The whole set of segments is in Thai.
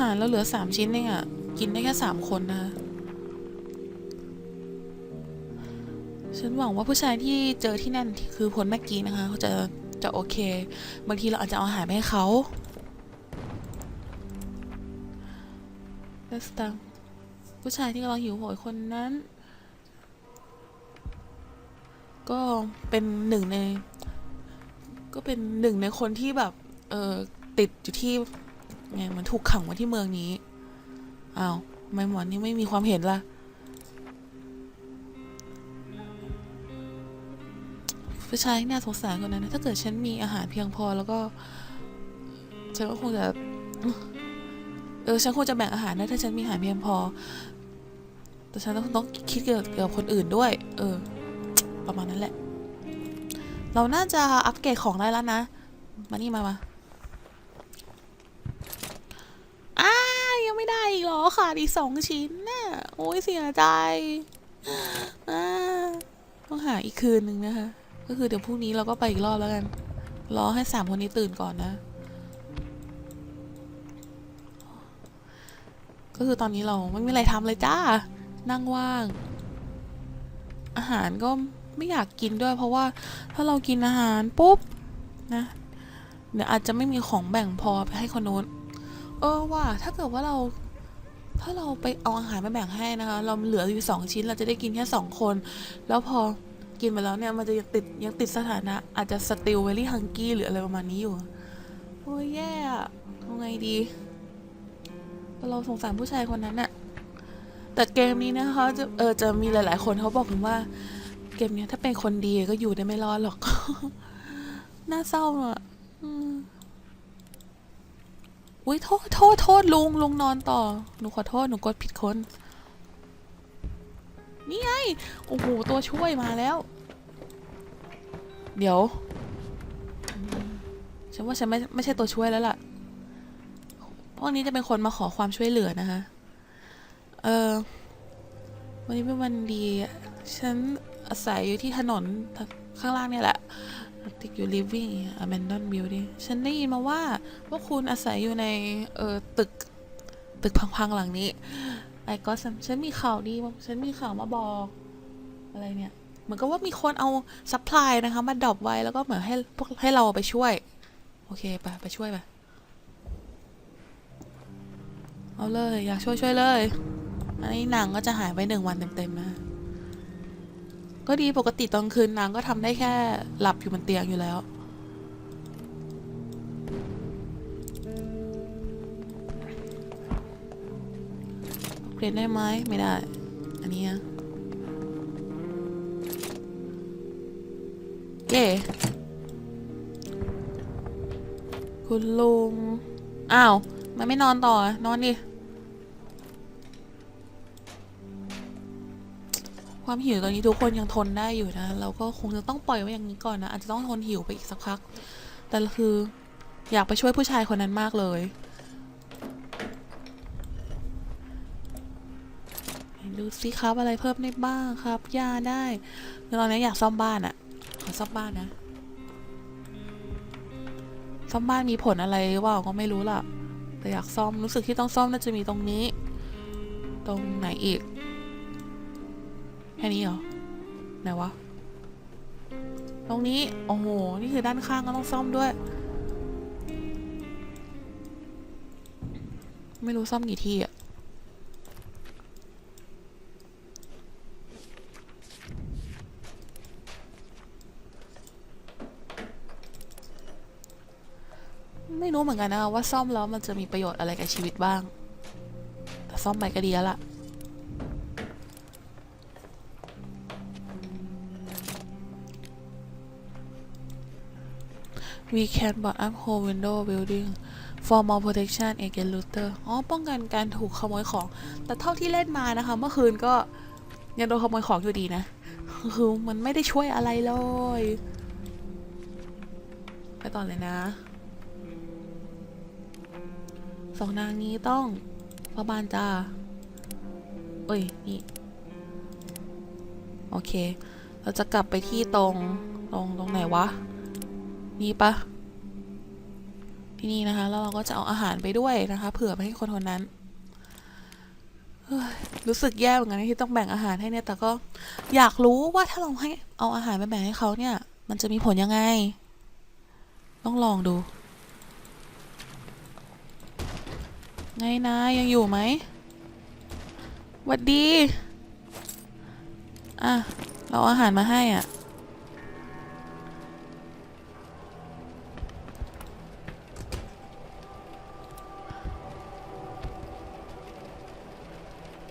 หารเราเหลือสามชิ้นเองอะกินได้แค่สามคนนะ ฉันหวังว่าผู้ชายที่เจอที่นั่นคือพลเมื่อกี้นะคะเขาจะจะโอเค บางทีเราอาจจะเอาอาหารไปให้เขาเลสตังผู้ชายที่กำลังหิวโหยคนนั้น ก็เป็นหนึ่งใน ก็เป็นหนึ่งในคนที่แบบ เออติดอยู่ที่ ไงมันถูกขังไว้ที่เมืองนี้อ้าวทำไมหมอนนี่ไม่มีความเห็นล่ะ ผู้ชายที่น่าสงสารคนนั้นนะถ้าเกิดฉันมีอาหารเพียงพอแล้วก็ ฉันก็คงจะ เออ ฉันคงจะแบ่งอาหารได้ถ้าฉันมีอาหารเพียงพอ แต่ฉันต้องต้องคิดเกี่ยวกับคนอื่นด้วย เออ ประมาณนั้นแหละ เราน่าจะอัปเกรดของได้แล้วนะ มานี่มามายัง ได้อีกเหรอขาดอีกสองชิ้นน่ะโอ้ยเสียใจต้องหาอีกคืนหนึ่งนะคะ ก็คือเดี๋ยวพรุ่งนี้เราก็ไปอีกรอบแล้วกัน รอให้สามคนนี้ตื่นก่อนนะ ก็คือตอนนี้เราไม่มีอะไรทำเลยจ้า นั่งว่าง อาหารก็ไม่อยากกินด้วย เพราะว่าถ้าเรากินอาหารปุ๊บนะเดี๋ยวอาจจะไม่มีของแบ่งพอไปให้คนโน้น เออว่าถ้าเกิดว่าเรา ถ้าเราไปเอาอาหารมาแบ่งให้นะคะ เราเหลืออยู่สองชิ้นเราจะได้กินแค่สองคน แล้วพอกินไปแล้วเนี่ยมันจะยังติดยังติดสถานะ อาจจะสติลเวลี่ฮังกี้หรืออะไรประมาณนี้อยู่โอ้ยแย่อะทำไงดีเราสงสารผู้ชายคนนั้นอะแต่เกมนี้นะคะจะเออจะมีหลาย ๆ คนเขาบอกกันว่า เกมนี้ถ้าเป็นคนดีก็อยู่ได้ไม่รอดหรอก น่าเศร้าอะอืม อุ้ยโทษโทษโทษลุงลุงนอนต่อ หนูขอโทษหนูกดผิดคนนี่ไง โอ้โห ตัวช่วยมาแล้ว เดี๋ยว ฉันว่าฉันไม่ไม่ใช่ตัวช่วยแล้วล่ะ พวกนี้จะเป็นคนมาขอความช่วยเหลือนะคะ เออ วันนี้เป็นวันดี ฉันอาศัยอยู่ที่ถนนข้างล่างเนี่ยแหละ ติดอยู่ living abandoned building ฉันได้ยินมาว่าว่าคุณอาศัยอยู่ในเออตึกตึกพังๆหลังนี้ไอ้ก็ฉันมีข่าวดีมาฉันมีข่าวมาบอก อะไรเนี่ยเหมือนกับว่ามีคนเอาซัพพลายนะคะมาดรอปไว้แล้วก็เหมือนให้พวกให้เราไปช่วย โอเคไปไปช่วยไปเอาเลย อยากช่วยช่วยเลย อันนี้นางก็จะหายไปหนึ่งวันเต็มๆนะ ก็ดีปกติตอนคืนนางก็ทำได้แค่หลับอยู่บนเตียงอยู่แล้ว เปลี่ยนได้ไหมไม่ได้ อันนี้อะเย่คุณลุง อ้าว มันไม่นอนต่อ นอนดิ ความหิวตอนนี้ทุกคนยังทนได้อยู่นะ เราก็คงจะต้องปล่อยไว้อย่างนี้ก่อนนะ อาจจะต้องทนหิวไปอีกสักพัก แต่คืออยากไปช่วยผู้ชายคนนั้นมากเลย ดูสิครับอะไรเพิ่มได้บ้างครับยาได้คือตอนนี้อยากซ่อมบ้านอะขอซ่อมบ้านนะ ซ่อมบ้านมีผลอะไรหรือเปล่าก็ไม่รู้ล่ะ แต่อยากซ่อมรู้สึกที่ต้องซ่อมน่าจะมีตรงนี้ ตรงไหนอีก แค่นี้เหรอ ไหนวะ ตรงนี้ โอ้โห นี่คือด้านข้างก็ต้องซ่อมด้วย ไม่รู้ซ่อมกี่ที่อะไม่รู้เหมือนกันนะคะว่าซ่อมแล้วมันจะมีประโยชน์อะไรกับชีวิตบ้าง แต่ซ่อมไปก็ดีแล้วล่ะ We can board up whole window building for more protection against looter อ๋อ ป้องกันการถูกขโมยของ แต่เท่าที่เล่นมานะคะ เมื่อคืนก็ยังโดนขโมยของอยู่ดีนะ คือมันไม่ได้ช่วยอะไรเลย ไปต่อเลยนะ สองนางนี้ต้องพ่อบ้านจ้าเอ้ย นี่ โอเค เราจะกลับไปที่ตรง ตรง ตรงไหนวะ นี่ปะที่นี่นะคะ แล้วเราก็จะเอาอาหารไปด้วยนะคะ เผื่อไปให้คนคนนั้นรู้สึกแย่เหมือนกันที่ต้องแบ่งอาหารให้เนี่ย แต่ก็อยากรู้ว่าถ้าเราให้เอาอาหารไปแบ่งให้เขาเนี่ย มันจะมีผลยังไง ต้องลองดู ไงนายังอยู่ไหมหวัดดี อะ เราเอาอาหารมาให้อะ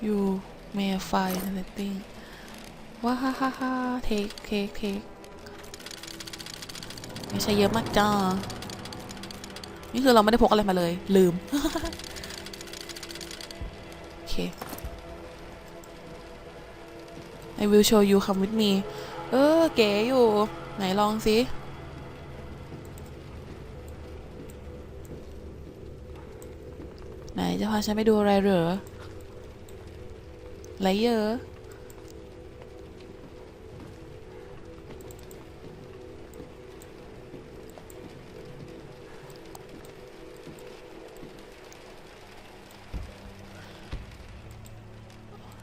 อยู่เมย์ไฟเนตติ้งว้าฮ่าฮ่าฮ่าเทคเทคเทคไม่ใช่เยอะมากจ้า นี่คือเราไม่ได้พกอะไรมาเลย ลืม โอเค I will show you come with me เออ เก๋อยู่ ไหนลองสิไหนจะพาฉันไปดูอะไรเหรออ ไรเยอะ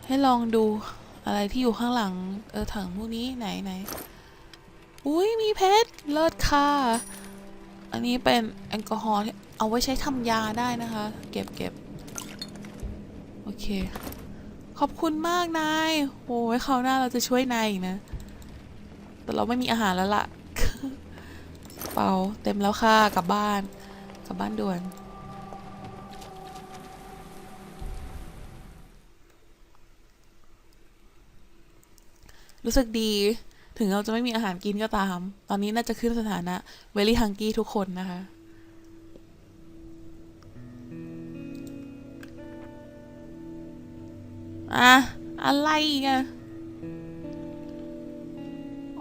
ให้ลองดูอะไรที่อยู่ข้างหลัง เออถังพวกนี้ไหนไหนอุ้ยมีเพชรเลิศค่ะ อันนี้เป็นแอลกอฮอล์เอาไว้ใช้ทำยาได้นะคะ เก็บเก็บโอเค ขอบคุณมากนายโอ้ยคราวหน้าเราจะช่วยนายอีกนะ แต่เราไม่มีอาหารแล้วล่ะ เปล่าเต็มแล้วค่ะกลับบ้าน กลับบ้านด่วนรู้สึกดี ถึงเราจะไม่มีอาหารกินก็ตาม ตอนนี้น่าจะขึ้นสถานะ very hungry ทุกคนนะคะ อะอะไรอีกอะ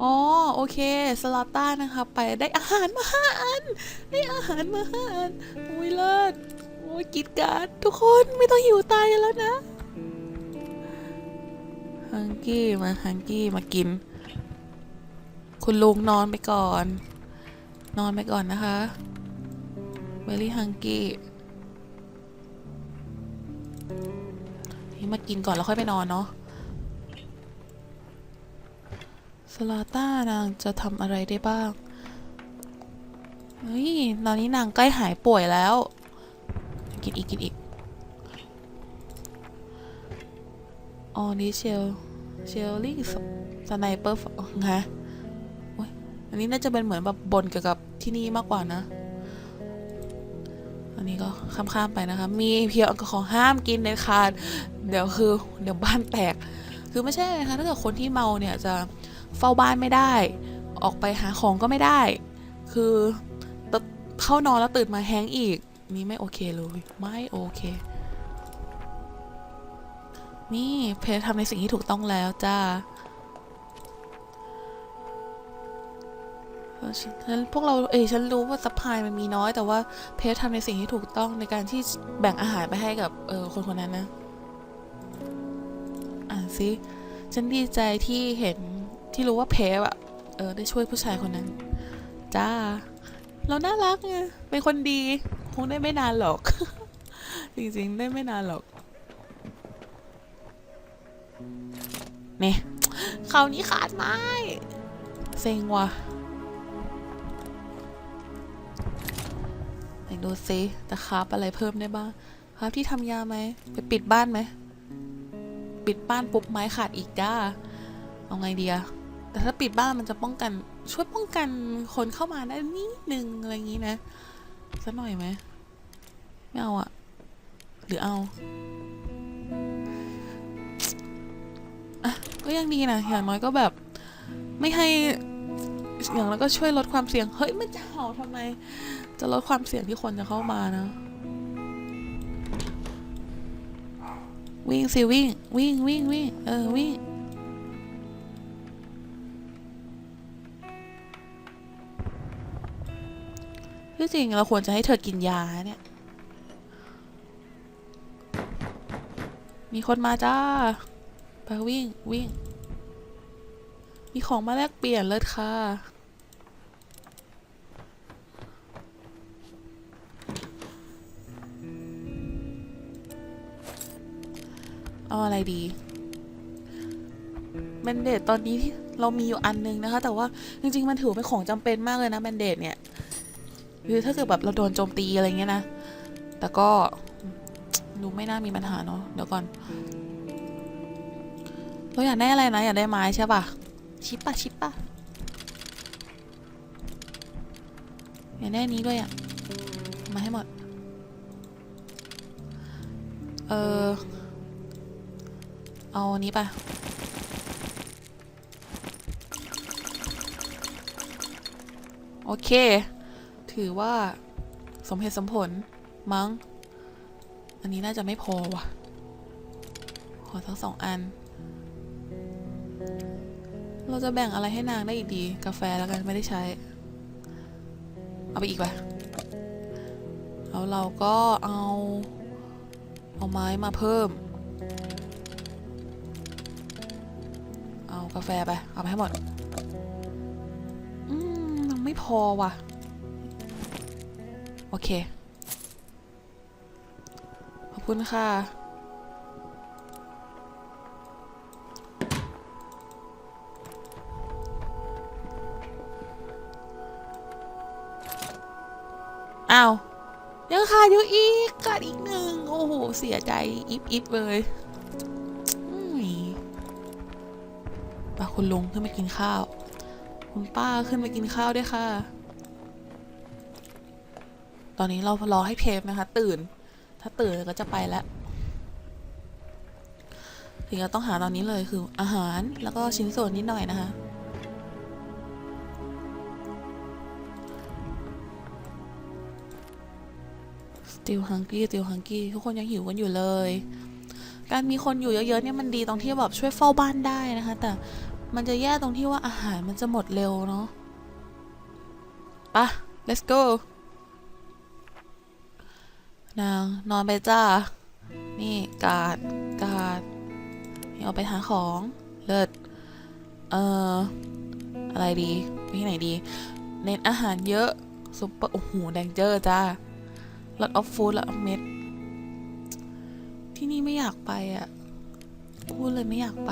อ๋อ โอเค สลาต้านะคะ ไปได้อาหารมาห้าอัน ได้อาหารมาห้าอันอุ้ยเลิศโอ้ยกิดการทุกคนไม่ต้องหิวตายกันแล้วนะฮังกี้มาฮังกี้มากิน คุณลุงนอนไปก่อน นอนไปก่อนนะคะเวลี่ฮังกี้ นี่มากินก่อนแล้วค่อยไปนอนเนาะสลาต้านางจะทำอะไรได้บ้าง เฮ้ย ตอนนี้นางใกล้หายป่วยแล้ว กินอีกกินอีกอ๋อนี่เชลเชลลี่สไนเปอร์ไงโอ๊ยอันนี้น่าจะเป็นเหมือนแบบบนเกี่ยวกับที่นี่มากกว่านะ อันนี้ก็ข้ามๆไปนะคะ มีเพียวแอลกอฮอล์ห้ามกินในคาดเดี๋ยวคือเดี๋ยวบ้านแตก คือไม่ใช่นะคะถ้าเกิดคนที่เมาเนี่ยจะเฝ้าบ้านไม่ได้ ออกไปหาของก็ไม่ได้ คือตเข้านอนแล้วตื่นมาแฮงอีก นี่ไม่โอเคเลยไม่โอเค นี่เพจทำในสิ่งที่ถูกต้องแล้วจ้า ออฉันฉันพวกเราเอยฉันรู้ว่าซัพพลายมันมีน้อย แต่ว่าเพจทำในสิ่งที่ถูกต้องในการที่แบ่งอาหารไปให้กับเออคนคนนั้นนะ อ่านสิฉันดีใจที่เห็นที่รู้ว่าเพจอะเออได้ช่วยผู้ชายคนนั้น จ้า เราน่ารักไงเป็นคนดี คงได้ไม่นานหรอก จริงๆ ได้ไม่นานหรอกเนี่ยคราวนี้ขาดไม้เซ็งว่ะ ไหนดูซิจะคราบอะไรเพิ่มได้บ้างคราบที่ทำยาไหมไปปิดบ้านไหมปิดบ้านปุ๊บไม้ขาดอีกจ้าเอาไงดีอะแต่ถ้าปิดบ้านมันจะป้องกัน ช่วยป้องกันคนเข้ามาได้นิดนึงอะไรอย่างนี้นะสักหน่อยไหมไม่เอาอะหรือเอาก็ยังดีนะอย่างน้อยก็แบบ ไม่ให้อย่างน้อยก็ช่วยลดความเสี่ยง เฮ้ยมันจะเห่าทำไม จะลดความเสี่ยงที่คนจะเข้ามานะ วิ่งสิวิ่ง วิ่งวิ่งวิ่งเออวิ่งที่จริงเราควรจะให้เธอกินยาเนี่ย มีคนมาจ้า ไปวิ่งวิ่ง มีของมาแลกเปลี่ยนเลยค่ะ เอาอะไรดีแบนเดตตอนนี้ที่เรามีอยู่อันนึงนะคะ แต่ว่าจริง ๆ มันถือเป็นของจำเป็นมากเลยนะแบนเดตเนี่ยคือถ้าเกิดแบบเราโดนโจมตีอะไรเงี้ยนะ แต่ก็ดูไม่น่ามีปัญหาเนาะเดี๋ยวก่อน เราอยากได้อะไรนะ อยากได้ไม้ใช่ปะชิปปะชิปปะอยากได้นี้ด้วยอะมาให้หมด เออ เอาอันนี้ปะโอเค ถือว่าสมเหตุสมผล มั้ง อันนี้น่าจะไม่พอว่ะ ขอทั้งสองอัน เราจะแบ่งอะไรให้นางได้อีกดี กาแฟแล้วกันไม่ได้ใช้ เอาไปอีกปะแล้วเราก็เอา เอาไม้มาเพิ่ม กาแฟไป เอาไปให้หมด อืมยังไม่พอว่ะ โอเค ขอบคุณค่ะ อ้าว ยังขาดอยู่อีกขาดอีกหนึ่ง โอ้โห เสียใจ อิบอิบเลย คุณลุงขึ้นมากินข้าว คุณป้าขึ้นมากินข้าวด้วยค่ะ ตอนนี้เรารอให้เพฟนะคะ ตื่น ถ้าตื่นก็จะไปแล้วถึงจะต้องหาตอนนี้เลยคืออาหารแล้วก็ชิ้นส่วนนิดหน่อยนะคะ still hungry still hungry ทุกคนยังหิวกันอยู่เลย การมีคนอยู่เยอะๆเนี่ยมันดีตรงที่แบบช่วยเฝ้าบ้านได้นะคะ แต่ มันจะแย่ตรงที่ว่าอาหารมันจะหมดเร็วเนาะปะ let's go นางนอนไปจ้า นี่กาดกาดเอาไปหาของเลิศเอ่อ อะไรดี ไปที่ไหนดี เน้นอาหารเยอะซุปเปอร์โอ้โหแดงเจอร์จ้าลอตออฟฟู้ดละเม็ดที่นี่ไม่อยากไปอะ่ะพูดเลยไม่อยากไป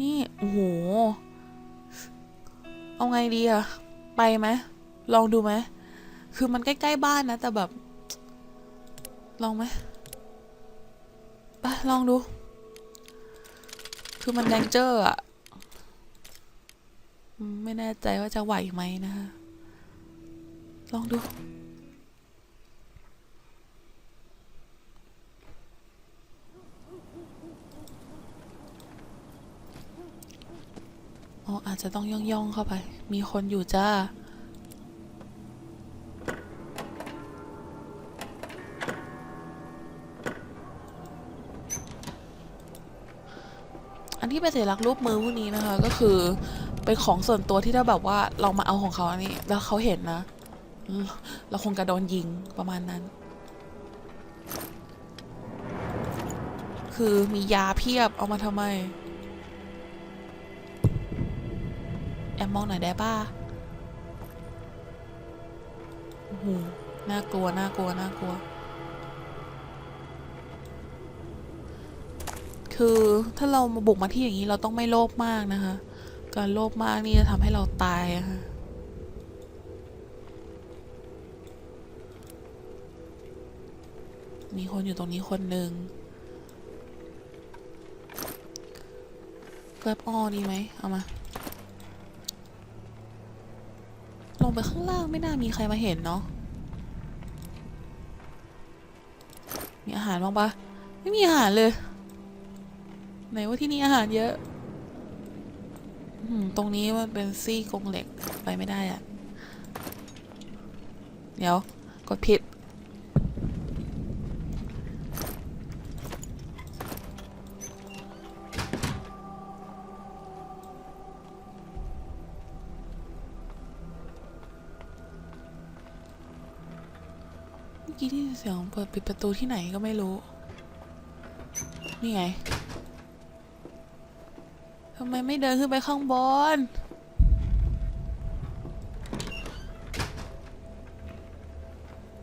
นี่ โอ้โห เอาไงดีอะไปไหม ลองดูไหม คือมันใกล้ ๆ บ้านนะ แต่แบบ ลองไหมไปลองดู คือมันแดงเจอร์อะไม่แน่ใจว่าจะไหวไหมนะคะลองดู อ๋ออาจจะต้องย่องย่องๆเข้าไป มีคนอยู่จ้า อันที่เป็นสัญลักษณ์รูปมือพวกนี้นะคะ ก็คือเป็นของส่วนตัวที่ถ้าแบบว่าเรามาเอาของเขาอันนี้ แล้วเขาเห็นนะ เราคงกระโดนยิงประมาณนั้น คือมียาเพียบเอามาทำไม แอมมองหน่อยได้ป่ะโอ้โหน่ากลัว น่ากลัว น่ากลัว คือถ้าเรามาบุกมาที่อย่างนี้เราต้องไม่โลภมากนะคะ การโลภมากนี่จะทำให้เราตายอะค่ะมีคนอยู่ตรงนี้คนหนึ่งเกิบอ้อดีไหมเอามา ล งไปข้างล่างไม่น่ามีใครมาเห็นเนาะ มีอาหารบ้างปะไม่มีอาหารเลย ไหนว่าที่นี่อาหารเยอะ ตรงนี้มันเป็นซี่กรงเหล็กไปไม่ได้อะเดี๋ยว กดผิด สียงเปิดปิดประตูที่ไหนก็ไม่รู้ นี่ไงทำไมไม่เดินขึ้นไปข้างบน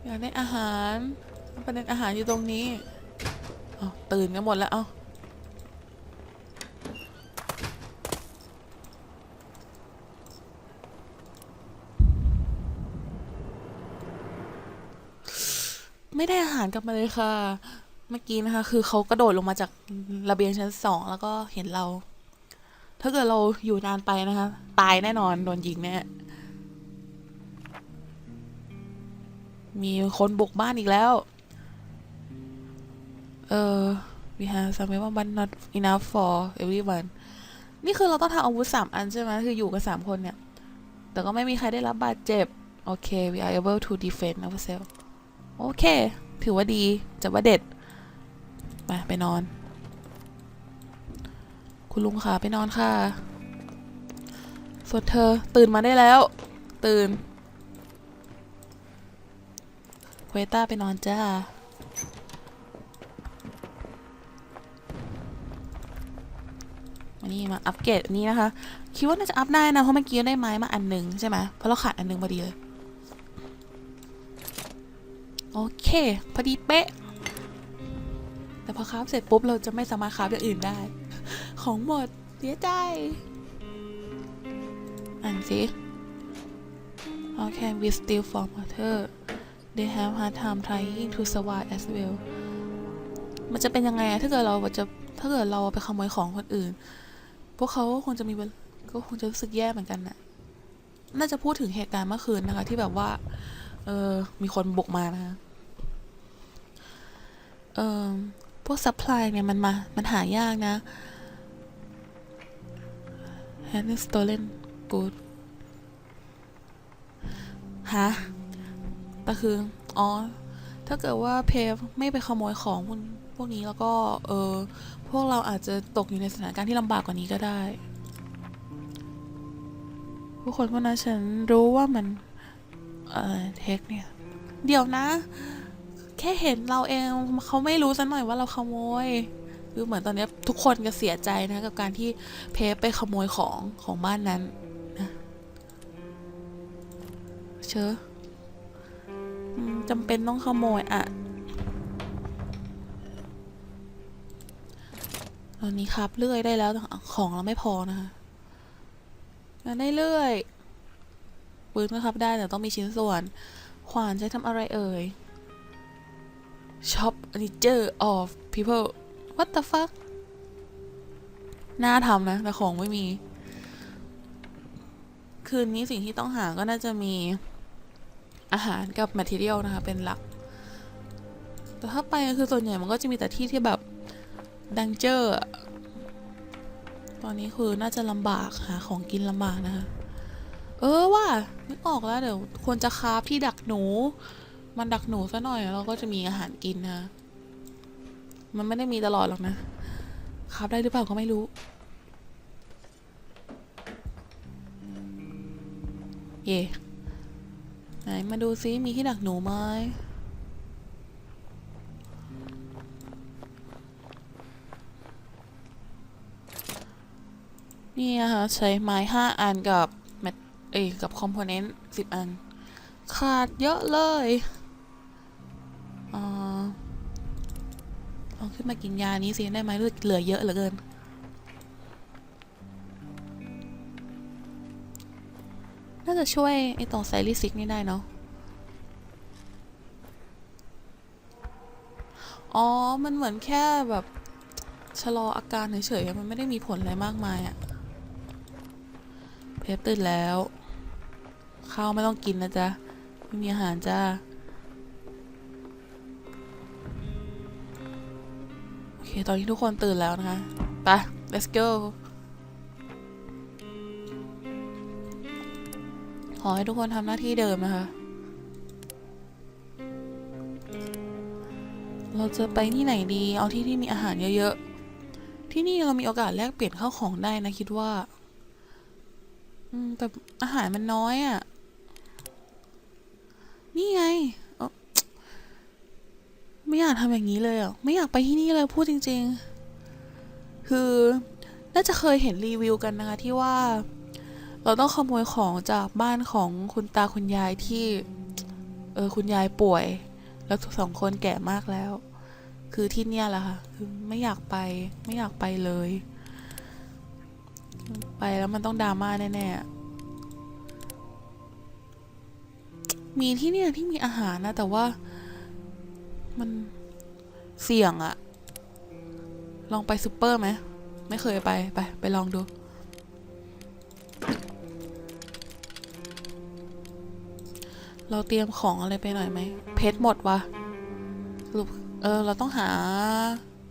อยากได้อาหารประเด็นอาหารอยู่ตรงนี้ เอาตื่นกันหมดแล้ว เอา ไม่ได้อาหารกลับมาเลยค่ะ เมื่อกี้นะคะ คือเขากระโดดลงมาจากระเบียงชั้นสองแล้วก็เห็นเรา ถ้าเกิดเราอยู่นานไปนะคะ ตายแน่นอนโดนยิงแน่มีคนบุกบ้านอีกแล้ว เออ we have some weapon but not enough for everyone นี่คือเราต้องทำอาวุธสามอันใช่ไหมคืออยู่กันสามคนเนี่ย แต่ก็ไม่มีใครได้รับบาดเจ็บ โอเค we are able to defend ourselves โอเค ถือว่าดีจะว่าเด็ดไปไปนอน คุณลุงค่ะไปนอนค่ะส่วนเธอตื่นมาได้แล้ว ตื่นเควต้าไปนอนจ้าวันนี้มาอัปเกรดนนี้นะคะ คิดว่าน่าจะอัพได้นะ เพราะเมื่อกี้ได้ไม้มาอันหนึ่งใช่ไหมเพราะเราขาดอันหนึ่งพอดีเลย โอเค พอดีเป๊ะ แต่พอคราฟเสร็จปุ๊บเราจะไม่สามารถคราฟอย่างอื่นได้ ของหมดเสียใจ อ่านสิ How can we steal from other they have hard time trying to survive as well มันจะเป็นยังไงถ้าเกิดเราจะถ้าเกิดเราไปขโมยของคนอื่น พวกเขาก็คงจะมีก็คงจะรู้สึกแย่เหมือนกันน่ะน่าจะพูดถึงเหตุการณ์เมื่อคืนนะคะ ที่แบบว่า เออมีคนบุกมานะคะ เออพวกซัพพลายเนี่ยมันมา มันหายากนะ hand stolen good ฮะแต่คือ อ๋อ ถ้าเกิดว่าเพฟไม่ไปขโมยของพวกพวกนี้แล้วก็ เออ พวกเราอาจจะตกอยู่ในสถานการณ์ที่ลำบากกว่านี้ก็ได้ ผู้คนพวกนั้นฉันรู้ว่ามัน เออเทคเนี่ย เดี๋ยวนะ แค่เห็นเราเองเขาไม่รู้สักหน่อยว่าเราขโมยคือเหมือนตอนนี้ทุกคนก็เสียใจนะกับการที่เพฟไปขโมยของของบ้านนั้นนะเชอะอืมจำเป็นต้องขโมยอะตอนนี้ครับเลื่อยได้แล้วของเราไม่พอนะคะได้เลื่อยปืนก็ครับได้แต่ต้องมีชิ้นส่วน ขวานใช้ทำอะไรเอ่ย shop nature of people what the fuck น่าทำนะ แต่ของไม่มี คืนนี้สิ่งที่ต้องหาก็น่าจะมีอาหารกับ material นะคะ เป็นหลัก แต่ถ้าไปคือส่วนใหญ่มันก็จะมีแต่ที่ที่แบบดังเจอร์ตอนนี้คือน่าจะลำบากหาของกินลำบากนะคะ เออว่านึกออกแล้วเดี๋ยวควรจะคาฟที่ดักหนู มันดักหนูซะหน่อยแล้วก็จะมีอาหารกินนะมันไม่ได้มีตลอดหรอกนะคราฟได้หรือเปล่าก็ไม่รู้ เย่ไหนมาดูซิมีที่ดักหนูไหมนี่นะคะใช้ไม้ห้าอันกับแมทเอ้ยกับคอมโพเนนต์สิบอัน ขาดเยอะเลย อ่าเอาขึ้นมากินยานี้สิได้ไหมรู้สึกเหลือเยอะเหลือเกิน น่าจะช่วยไอตรงไซริซิกนี่ได้เนาะ อ๋อ มันเหมือนแค่แบบชะลออาการเฉยๆ มันไม่ได้มีผลอะไรมากมายอะเพปตื่นแล้ว ข้าวไม่ต้องกินนะจ๊ะ ไม่มีอาหารจ้า ตอนนี้ทุกคนตื่นแล้วนะคะไป let's go ขอให้ทุกคนทำหน้าที่เดิมนะคะ เราจะไปที่ไหนดี เอาที่ที่มีอาหารเยอะๆ ที่นี่เรามีโอกาสแลกเปลี่ยนข้าวของได้นะคิดว่า อืม แต่อาหารมันน้อยอะ่ะ นี่ไงเอ้า ไม่อยากทำอย่างนี้เลยอะไม่อยากไปที่นี่เลยพูดจริง ๆ คือน่าจะเคยเห็นรีวิวกันนะคะที่ว่า เราต้องขโมยของจากบ้านของคุณตาคุณยายที่เออคุณยายป่วย แล้วสองคนแก่มากแล้ว คือที่เนี่ยแหละค่ะคือไม่อยากไปไม่อยากไปเลย ไปแล้วมันต้องดราม่าแน่ๆมีที่เนี่ยที่มีอาหารนะแต่ว่า มันเสี่ยงอะลองไปซูเปอร์ไหม ไม่เคยไป ไป ไปลองดู เราเตรียมของอะไรไปหน่อยไหม เพชรหมดวะสรุปเออ เราต้องหา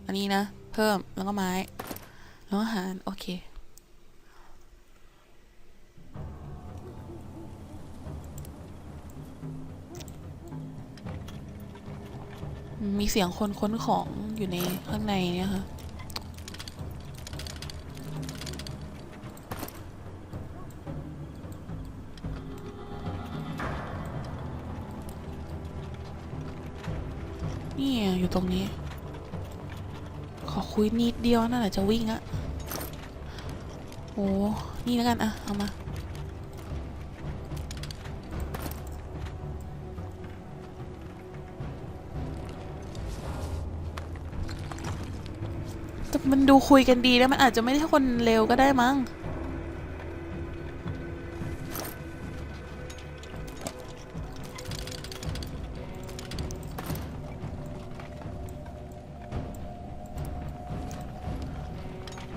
อันนี้นะ เพิ่มแล้วก็ไม้ แล้วก็อาหาร โอเค มีเสียงคนค้นของอยู่ในข้างในเนี่ยค่ะนี่อยู่ตรงนี้ ขอคุยนิดเดียวนั่นแหละจะวิ่งอะโอ้นี่แล้วกันอะเอามา มันดูคุยกันดีนะมันอาจจะไม่ใช่คนเลวก็ได้มั้ง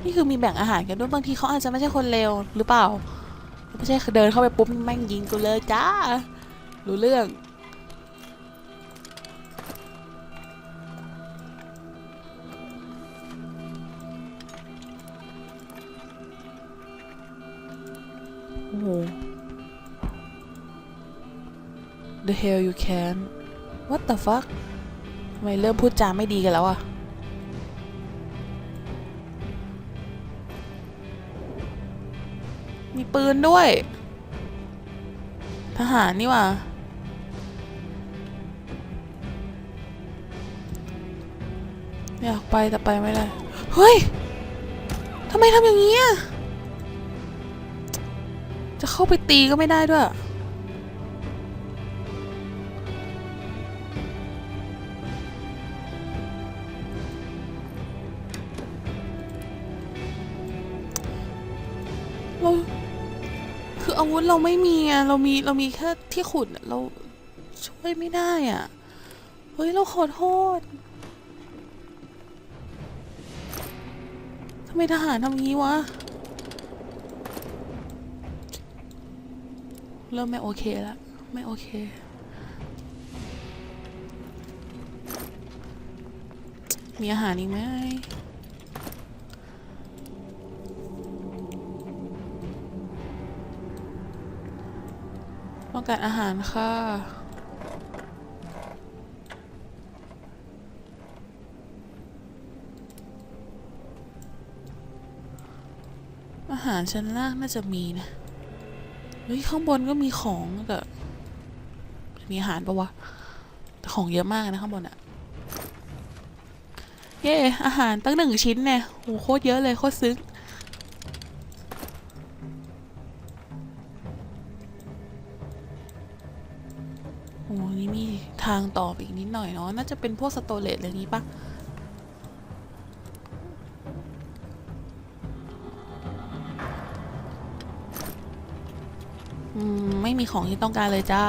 นี่คือมีแบ่งอาหารกันด้วยบางทีเขาอาจจะไม่ใช่คนเลวหรือเปล่า ไม่ใช่เดินเข้าไปปุ๊บแม่งยิงกูเลยจ้า รู้เรื่อง The hell you can What the fuck ทำไมเริ่มพูดจาไม่ดีกันแล้วอะมีปืนด้วย ทหารนี่ว่าอยากไปแต่ไปไม่ได้ เฮ้ย ทำไมทำอย่างนี้อะจะเข้าไปตีก็ไม่ได้ด้วย เราไม่มีอะเรามีเรามีแค่ที่ขุดเราช่วยไม่ได้อะ เฮ้ย เราขอโทษทำไมทหารทำงี้วะ เริ่มไม่โอเคแล้ว ไม่โอเคมีอาหารอีกไหม การอาหารค่ะอาหารชั้นล่างน่าจะมีนะ เฮ้ย ข้างบนก็มีของแต่มีอาหารปะวะ แต่ของเยอะมากนะข้างบนอะเย้อาหารตั้งหนึ่งชิ้นเนี่ยโหโคตรเยอะเลยโคตรซึ้งางต่อไปอีกนิดหน่อยเนาะน่าจะเป็นพวกสโตเลตอะไรอย่างงี้ปะอืมไม่มีของที่ต้องการเลยจ้า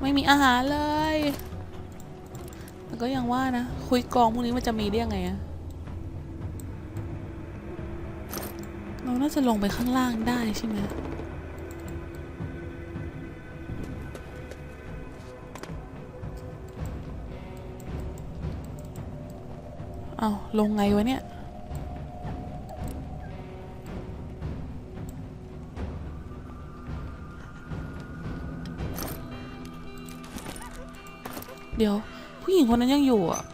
ไม่มีอาหารเลย แต่ก็ยังว่านะ คุยกองพวกนี้มันจะมีได้ยังไงอะ น่าจะลงไปข้างล่างได้ใช่ไหมเอาลงไงวะเนี่ย เดี๋ยวผู้หญิงคนนั้นยังอยู่อะ